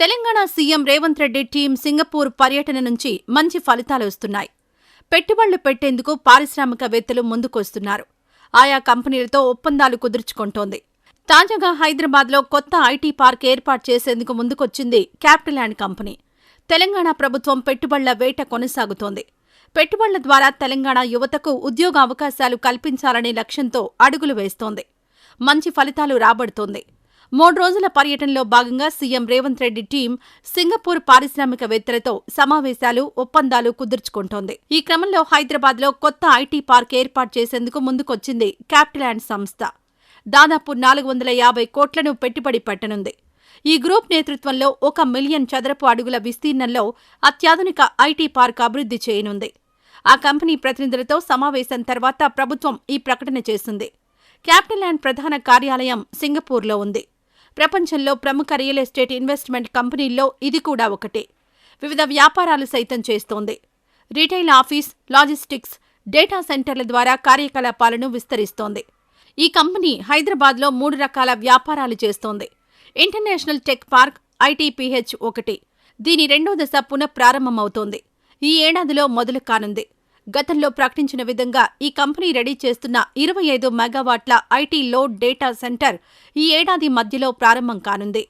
Telangana CM Revanth Reddy team Singapore పర్యటన నుంచి మంచి ఫలితాలు వస్తున్నాయి. పెట్టుబడులు పెట్టేందుకు పారిశ్రామికవేత్తలు ముందుకొస్తున్నారు. ఆయా కంపెనీలతో ఒప్పందాలు కుదుర్చుకుంటోంది. తాజాగా హైదరాబాద్లో కొత్త ఐటీ పార్క్ ఏర్పాటు చేసేందుకు ముందుకొచ్చింది క్యాపిటల్యాండ్ కంపెనీ. తెలంగాణ ప్రభుత్వం పెట్టుబడుల వేట కొనసాగుతోంది. పెట్టుబడుల ద్వారా తెలంగాణ యువతకు ఉద్యోగ అవకాశాలు కల్పించాలనే లక్ష్యంతో అడుగులు వేస్తోంది. మంచి ఫలితాలు రాబడుతోంది. మూడు రోజుల పర్యటనలో భాగంగా CM Revanth Reddy team Singapore పారిశ్రామికవేత్తలతో సమావేశాలు ఒప్పందాలు కుదుర్చుకుంటోంది. ఈ క్రమంలో హైదరాబాద్లో కొత్త ఐటీ పార్క్ ఏర్పాటు చేసేందుకు ముందుకొచ్చింది క్యాపిటల్ సంస్థ. దాదాపు నాలుగు వందల యాభై కోట్లను పెట్టుబడి పెట్టనుంది. ఈ గ్రూప్ నేతృత్వంలో ఒక మిలియన్ చదరపు అడుగుల విస్తీర్ణంలో అత్యాధునిక ఐటీ పార్క్ అభివృద్ధి చేయనుంది. ఆ కంపెనీ ప్రతినిధులతో సమావేశం తర్వాత ప్రభుత్వం ఈ ప్రకటన చేసింది. క్యాపిటల్ ల్యాండ్ ప్రధాన కార్యాలయం సింగపూర్లో ఉంది. ప్రపంచంలో ప్రముఖ రియల్ ఎస్టేట్ ఇన్వెస్ట్మెంట్ కంపెనీల్లో ఇది కూడా ఒకటే. వివిధ వ్యాపారాలు సైతం చేస్తోంది. రీటైల్ ఆఫీస్ లాజిస్టిక్స్ డేటా సెంటర్ల ద్వారా కార్యకలాపాలను విస్తరిస్తోంది. ఈ కంపెనీ హైదరాబాద్లో మూడు రకాల వ్యాపారాలు చేస్తోంది. ఇంటర్నేషనల్ టెక్ పార్క్ ఐటీపీహెచ్ ఒకటి. దీని రెండో దశ పునఃప్రారంభమవుతోంది. ఈ ఏడాదిలో మొదలు కానుంది. గతంలో ప్రకటించిన విధంగా ఈ కంపెనీ రెడీ చేస్తున్న ఇరవై ఐదు మెగావాట్ల ఐటీ లోడ్ డేటా సెంటర్ ఈ ఏడాది మధ్యలో ప్రారంభం కానుంది.